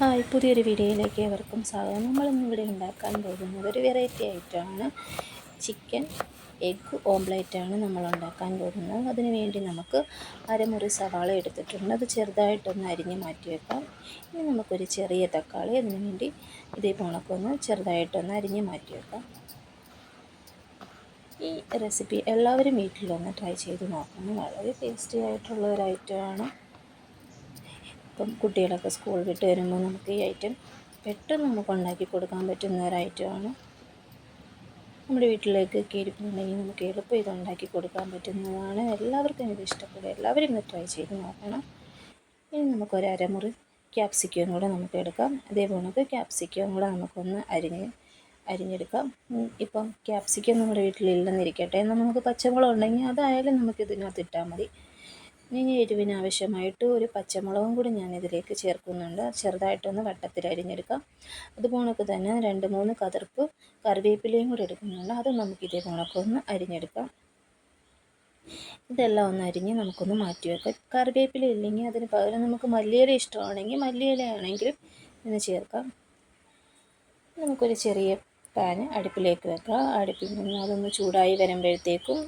Hi പുതിയൊരു വീഡിയോയിലേക്ക് ഏവർക്കും സ്വാഗതം. നമ്മളിന്ന് ഇവിടെ ഉണ്ടാക്കാൻ പോകുന്നത് ഒരു വെറൈറ്റി ആയിട്ടാണ് ചിക്കൻ എഗ് ഓംലേറ്റാണ് നമ്മൾ ഉണ്ടാക്കാൻ പോകുന്നത്. അതിന് വേണ്ടി നമുക്ക് അരമുറി സവാള എടുത്തിട്ടുണ്ട്. അത് ചെറുതായിട്ടൊന്ന് അരിഞ്ഞ് മാറ്റി വെക്കാം. ഇനി നമുക്കൊരു ചെറിയ തക്കാളി അതിന് വേണ്ടി ഇതേ പോണക്കൊന്ന് ചെറുതായിട്ടൊന്ന് അരിഞ്ഞ് മാറ്റി വെക്കാം. ഈ റെസിപ്പി എല്ലാവരും വീട്ടിലൊന്ന് ട്രൈ ചെയ്ത് നോക്കണം. വളരെ ടേസ്റ്റി ആയിട്ടുള്ള ഒരു ഐറ്റമാണ് ഇപ്പം കുട്ടികളൊക്കെ സ്കൂൾ വിട്ട് വരുമ്പോൾ നമുക്ക് ഈ ഐറ്റം പെട്ടെന്ന് നമുക്ക് ഉണ്ടാക്കി കൊടുക്കാൻ പറ്റുന്ന ഒരു ഐറ്റമാണ് നമ്മുടെ വീട്ടിലേക്ക് ഇരിപ്പുണ്ടെങ്കിൽ നമുക്ക് എളുപ്പം ഇത് ഉണ്ടാക്കി കൊടുക്കാൻ പറ്റുന്നതാണ്. എല്ലാവർക്കും ഇത് ഇഷ്ടപ്പെടും. എല്ലാവരും ഇത് ട്രൈ ചെയ്ത് നോക്കണം. ഇനി നമുക്കൊരു അരമുറി ക്യാപ്സിക്കം കൂടെ നമുക്ക് എടുക്കാം. അതേപോലെ ക്യാപ്സിക്കം കൂടെ നമുക്കൊന്ന് അരിഞ്ഞ് അരിഞ്ഞെടുക്കാം. ഇപ്പം ക്യാപ്സിക്കം നമ്മുടെ വീട്ടിലില്ലെന്നിരിക്കട്ടെ. എന്നാൽ നമുക്ക് പച്ചമുളക് ഉണ്ടെങ്കിൽ അതായാലും നമുക്ക് ഇതിനകത്ത് ഇട്ടാൽ മതി. ഇനി എരിവിന് ആവശ്യമായിട്ട് ഒരു പച്ചമുളകും കൂടി ഞാൻ ഇതിലേക്ക് ചേർക്കുന്നുണ്ട്. ചെറുതായിട്ടൊന്ന് വട്ടത്തിൽ അരിഞ്ഞെടുക്കാം. അതുപോണക്ക് തന്നെ രണ്ട് മൂന്ന് കതിർപ്പ് കറിവേപ്പിലയും കൂടി എടുക്കുന്നുണ്ട്. അത് നമുക്ക് ഇതേ കണക്കൊന്ന് അരിഞ്ഞെടുക്കാം. ഇതെല്ലാം ഒന്ന് അരിഞ്ഞ് നമുക്കൊന്ന് മാറ്റി വെക്കാം. കറിവേപ്പില ഇല്ലെങ്കിൽ അതിന് പകരം നമുക്ക് മല്ലിയില ഇഷ്ടമാണെങ്കിൽ മല്ലിയില ആണെങ്കിലും ഇന്ന് ചേർക്കാം. നമുക്കൊരു ചെറിയ പാന് അടുപ്പിലേക്ക് വെക്കാം. അടുപ്പിൽ നിന്ന് അതൊന്ന് ചൂടായി വരുമ്പോഴത്തേക്കും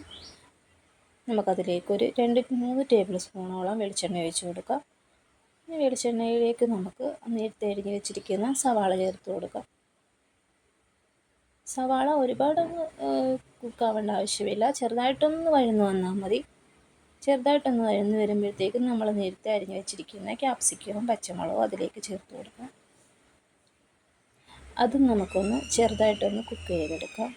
നമുക്കതിലേക്ക് ഒരു രണ്ട് മൂന്ന് ടേബിൾ സ്പൂണോളം വെളിച്ചെണ്ണ ഒഴിച്ച് കൊടുക്കാം. ഇനി വെളിച്ചെണ്ണയിലേക്ക് നമുക്ക് നേരത്തെ അരിഞ്ഞ് വെച്ചിരിക്കുന്ന സവാള ചേർത്ത് കൊടുക്കാം. സവാള ഒരുപാട് കുക്കാവേണ്ട ആവശ്യമില്ല. ചെറുതായിട്ടൊന്ന് വഴന്ന് വന്നാൽ മതി. ചെറുതായിട്ടൊന്ന് വഴന്ന് വരുമ്പോഴത്തേക്കും നമ്മൾ നേരത്തെ അരിഞ്ഞ് വെച്ചിരിക്കുന്ന ക്യാപ്സിക്കവും പച്ചമുളകും അതിലേക്ക് ചേർത്ത് കൊടുക്കാം. അതും നമുക്കൊന്ന് ചെറുതായിട്ടൊന്ന് കുക്ക് ചെയ്തെടുക്കാം.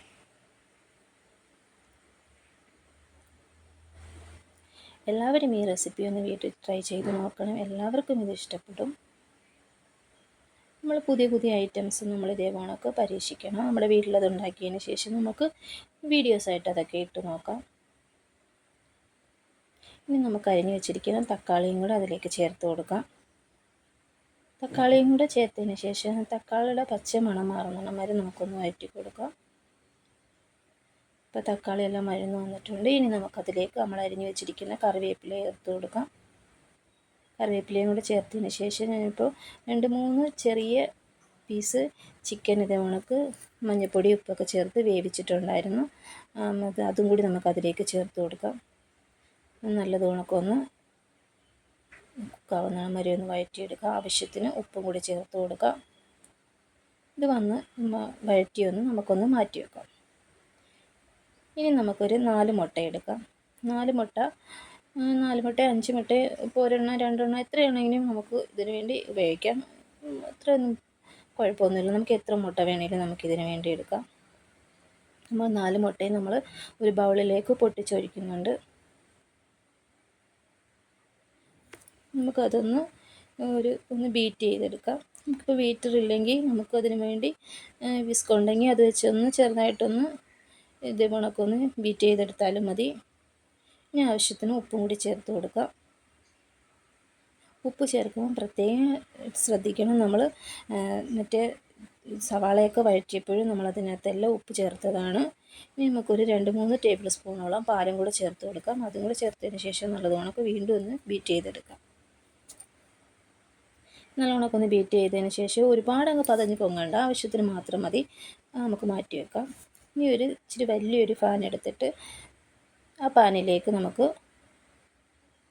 എല്ലാവരും ഈ റെസിപ്പി ഒന്ന് വീട്ടിൽ ട്രൈ ചെയ്ത് നോക്കണം. എല്ലാവർക്കും ഇത് ഇഷ്ടപ്പെടും. നമ്മൾ പുതിയ പുതിയ ഐറ്റംസ് നമ്മൾ ഇതേ കണക്ക് പരീക്ഷിക്കണം. നമ്മുടെ വീട്ടിലത് ഉണ്ടാക്കിയതിന് ശേഷം നമുക്ക് വീഡിയോസായിട്ട് അതൊക്കെ ഇട്ട് നോക്കാം. ഇനി നമുക്ക് അരിഞ്ഞു വെച്ചിരിക്കുന്ന തക്കാളിയും കൂടെ അതിലേക്ക് ചേർത്ത് കൊടുക്കാം. തക്കാളിയും കൂടെ ചേർത്തതിന് ശേഷം തക്കാളിയുടെ പച്ച മണം മാറുന്ന വരെ നമുക്കൊന്ന് വഴറ്റി കൊടുക്കാം. തക്കാളി എല്ലാം മരുന്ന് വന്നിട്ടുണ്ട്. ഇനി നമുക്കതിലേക്ക് നമ്മൾ അരിഞ്ഞു വെച്ചിരിക്കുന്ന കറിവേപ്പില ചേർത്ത് കൊടുക്കാം. കറിവേപ്പിലയും കൂടെ ചേർത്തതിന് ശേഷം ഞാനിപ്പോൾ രണ്ട് മൂന്ന് ചെറിയ പീസ് ചിക്കൻ ഇതേ കണക്ക് മഞ്ഞൾപ്പൊടി ഉപ്പൊക്കെ ചേർത്ത് വേവിച്ചിട്ടുണ്ടായിരുന്നു. അത് അതും കൂടി നമുക്കതിലേക്ക് ചേർത്ത് കൊടുക്കാം. നല്ലത് കണക്കൊന്ന് കുക്കാവുന്ന മരി ഒന്ന് വഴറ്റിയെടുക്കുക ആവശ്യത്തിന് ഉപ്പും കൂടി ചേർത്ത് കൊടുക്കാം. ഇത് വന്ന് വഴറ്റിയൊന്ന് നമുക്കൊന്ന് മാറ്റി വെക്കാം ഇനി നമുക്കൊരു നാല് മുട്ട എടുക്കാം. നാല് മുട്ട നാല് മുട്ട അഞ്ച് മുട്ട ഇപ്പോൾ ഒരെണ്ണം രണ്ടെണ്ണം എത്രയാണെങ്കിലും നമുക്ക് ഇതിനു വേണ്ടി ഉപയോഗിക്കാം. അത്രയൊന്നും കുഴപ്പമൊന്നുമില്ല. നമുക്ക് എത്ര മുട്ട വേണമെങ്കിലും നമുക്കിതിന് വേണ്ടി എടുക്കാം. നമ്മൾ നാല് മുട്ടയും നമ്മൾ ഒരു ബൗളിലേക്ക് പൊട്ടിച്ചൊഴിക്കുന്നുണ്ട്. നമുക്കതൊന്ന് ഒരു ഒന്ന് ബീറ്റ് ചെയ്തെടുക്കാം. നമുക്കിപ്പോൾ ബീറ്റർ ഇല്ലെങ്കിൽ നമുക്കതിന് വേണ്ടി വിസ്ക് ഉണ്ടെങ്കിൽ അത് വെച്ചൊന്ന് ചെറുതായിട്ടൊന്ന് ഇത് കണക്കൊന്ന് ബീറ്റ് ചെയ്തെടുത്താലും മതി. ഇനി ആവശ്യത്തിന് ഉപ്പും കൂടി ചേർത്ത് കൊടുക്കാം ഉപ്പ് ചേർക്കുമ്പോൾ പ്രത്യേകം ശ്രദ്ധിക്കണം. നമ്മൾ മറ്റേ സവാളയൊക്കെ വഴറ്റിയപ്പോഴും നമ്മൾ അതിനകത്തെല്ലാം ഉപ്പ് ചേർത്തതാണ്. ഇനി നമുക്കൊരു രണ്ട് മൂന്ന് ടേബിൾ സ്പൂണോളം പാലും കൂടെ ചേർത്ത് കൊടുക്കാം. അതും കൂടെ ചേർത്തതിന് ശേഷം നല്ലതുകൊണ്ടൊക്കെ വീണ്ടും ഒന്ന് ബീറ്റ് ചെയ്തെടുക്കാം. നല്ലവണ്ണമൊക്കെ ഒന്ന് ബീറ്റ് ചെയ്തതിന് ശേഷം ഒരുപാട് അങ്ങ് പതഞ്ഞ് പൊങ്ങേണ്ട. ആവശ്യത്തിന് മാത്രം മതി. നമുക്ക് മാറ്റി വെക്കാം. ഇനി ഒരു ഇച്ചിരി വലിയൊരു ഫാൻ എടുത്തിട്ട് ആ പാനിലേക്ക് നമുക്ക്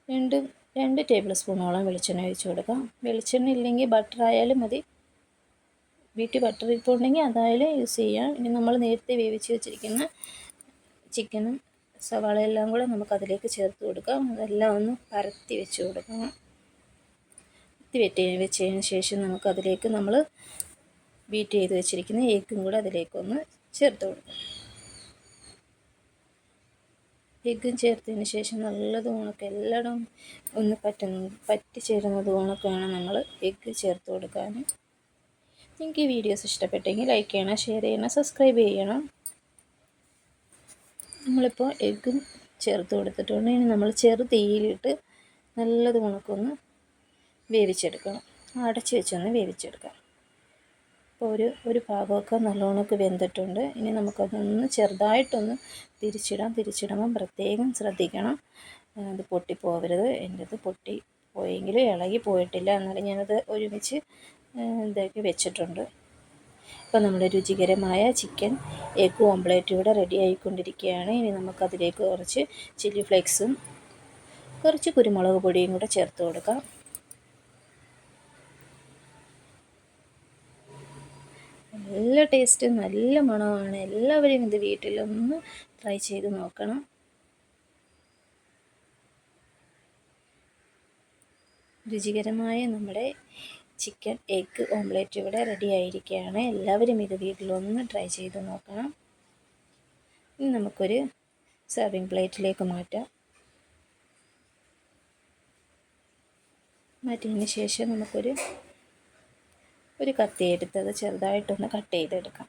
രണ്ട് രണ്ട് ടേബിൾ സ്പൂണോളം വെളിച്ചെണ്ണ ഒഴിച്ച് കൊടുക്കാം. വെളിച്ചെണ്ണ ഇല്ലെങ്കിൽ ബട്ടർ ആയാലും മതി. വീട്ടിൽ ബട്ടർ ഇപ്പോൾ ഉണ്ടെങ്കിൽ അതായാലും യൂസ് ചെയ്യാം. ഇനി നമ്മൾ നേരത്തെ വേവിച്ച് വെച്ചിരിക്കുന്ന ചിക്കനും സവാള എല്ലാം കൂടെ നമുക്ക് അതിലേക്ക് ചേർത്ത് കൊടുക്കാം. അതെല്ലാം ഒന്ന് പരത്തി വെച്ച് കൊടുക്കണം. പരത്തി വെട്ടി വെച്ചതിന് ശേഷം നമുക്ക് അതിലേക്ക് നമ്മൾ ബീറ്റ് ചെയ്ത് വെച്ചിരിക്കുന്ന എഗ്ഗും കൂടെ അതിലേക്കൊന്ന് ചേർത്ത് കൊടുക്കുക എഗ്ഗും ചേർത്തതിന് ശേഷം നല്ലത് ഉണക്ക് എല്ലായിടും ഒന്ന് പറ്റുന്ന പറ്റിച്ചേരുന്നത് ഉണക്ക് വേണം നമ്മൾ എഗ്ഗ് ചേർത്ത് കൊടുക്കാൻ നിങ്ങൾക്ക് ഈ വീഡിയോസ് ഇഷ്ടപ്പെട്ടെങ്കിൽ ലൈക്ക് ചെയ്യണം ഷെയർ ചെയ്യണം സബ്സ്ക്രൈബ് ചെയ്യണം. നമ്മളിപ്പോൾ എഗ്ഗും ചേർത്ത് കൊടുത്തിട്ടുണ്ട്. ഇനി നമ്മൾ ചെറു തീയിലിട്ട് നല്ലത് ഉണക്കൊന്ന് വേവിച്ചെടുക്കണം. അടച്ച് വെച്ചൊന്ന് വേവിച്ചെടുക്കാം. അപ്പോൾ ഒരു ഒരു ഭാഗമൊക്കെ നല്ലോണമൊക്കെ വെന്തിട്ടുണ്ട്. ഇനി നമുക്കതൊന്ന് ചെറുതായിട്ടൊന്ന് തിരിച്ചിടാം. തിരിച്ചിടുമ്പം പ്രത്യേകം ശ്രദ്ധിക്കണം. അത് പൊട്ടിപ്പോവരുത്. എന്റെത് പൊട്ടി പോയെങ്കിലും ഇളകി പോയിട്ടില്ല എന്നാലും ഞാനത് ഒരുമിച്ച് ഇതൊക്കെ വെച്ചിട്ടുണ്ട്. അപ്പോൾ നമ്മുടെ രുചികരമായ ചിക്കൻ എഗ് ഓംപ്ലേറ്റ് ഇവിടെ റെഡി ആയിക്കൊണ്ടിരിക്കുകയാണ്. ഇനി നമുക്കതിലേക്ക് കുറച്ച് ചില്ലി ഫ്ലേക്സും കുറച്ച് കുരുമുളക് പൊടിയും കൂടെ ചേർത്ത് കൊടുക്കാം. നല്ല ടേസ്റ്റ് നല്ല മണമാണ്. എല്ലാവരും ഇത് വീട്ടിലൊന്ന് ട്രൈ ചെയ്ത് നോക്കണം. രുചികരമായ നമ്മുടെ ചിക്കൻ എഗ്ഗ് ഓംലെറ്റ് ഇവിടെ റെഡി ആയിരിക്കുകയാണ്. എല്ലാവരും ഇത് വീട്ടിലൊന്ന് ട്രൈ ചെയ്ത് നോക്കണം. ഇനി നമുക്കൊരു സെർവിങ് പ്ലേറ്റിലേക്ക് മാറ്റാം. മാറ്റിയതിന് ശേഷം നമുക്കൊരു ഒരു കത്തി എടുത്തത് ചെറുതായിട്ടൊന്ന് കട്ട് ചെയ്തെടുക്കാം.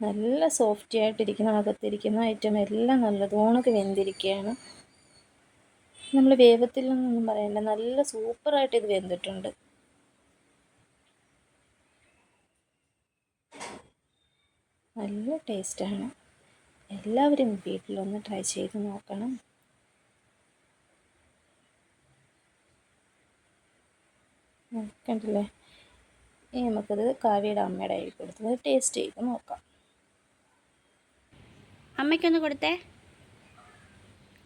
നല്ല സോഫ്റ്റി ആയിട്ടിരിക്കുന്ന അകത്തിരിക്കുന്ന ഐറ്റം എല്ലാം നല്ലതോണക്ക് വെന്തിരിക്കുകയാണ്. നമ്മൾ വേവത്തിൽ നിന്നൊന്നും പറയണ്ട നല്ല സൂപ്പറായിട്ട് ഇത് വെന്തിട്ടുണ്ട്. നല്ല ടേസ്റ്റാണ് എല്ലാവരും വീട്ടിലൊന്ന് ട്രൈ ചെയ്ത് നോക്കണം. കണ്ടില്ലേ? ഇനി നമുക്കത് കാവ്യയുടെ അമ്മയുടെ കയ്യിൽ കൊടുത്തത് ടേസ്റ്റ് ചെയ്ത് നോക്കാം. അമ്മയ്ക്കൊന്ന് കൊടുത്തേ.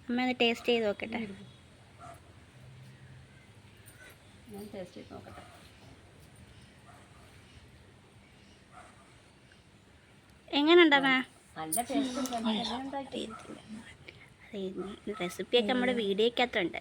അമ്മ ഒന്ന് ടേസ്റ്റ് ചെയ്ത് നോക്കട്ടെ. ഞാൻ ടേസ്റ്റ് ചെയ്ത് നോക്കട്ടെ. എങ്ങനെയുണ്ട് നല്ല ടേസ്റ്റ് റെസിപ്പിയൊക്കെ നമ്മുടെ വീഡിയോക്കകത്തുണ്ട്.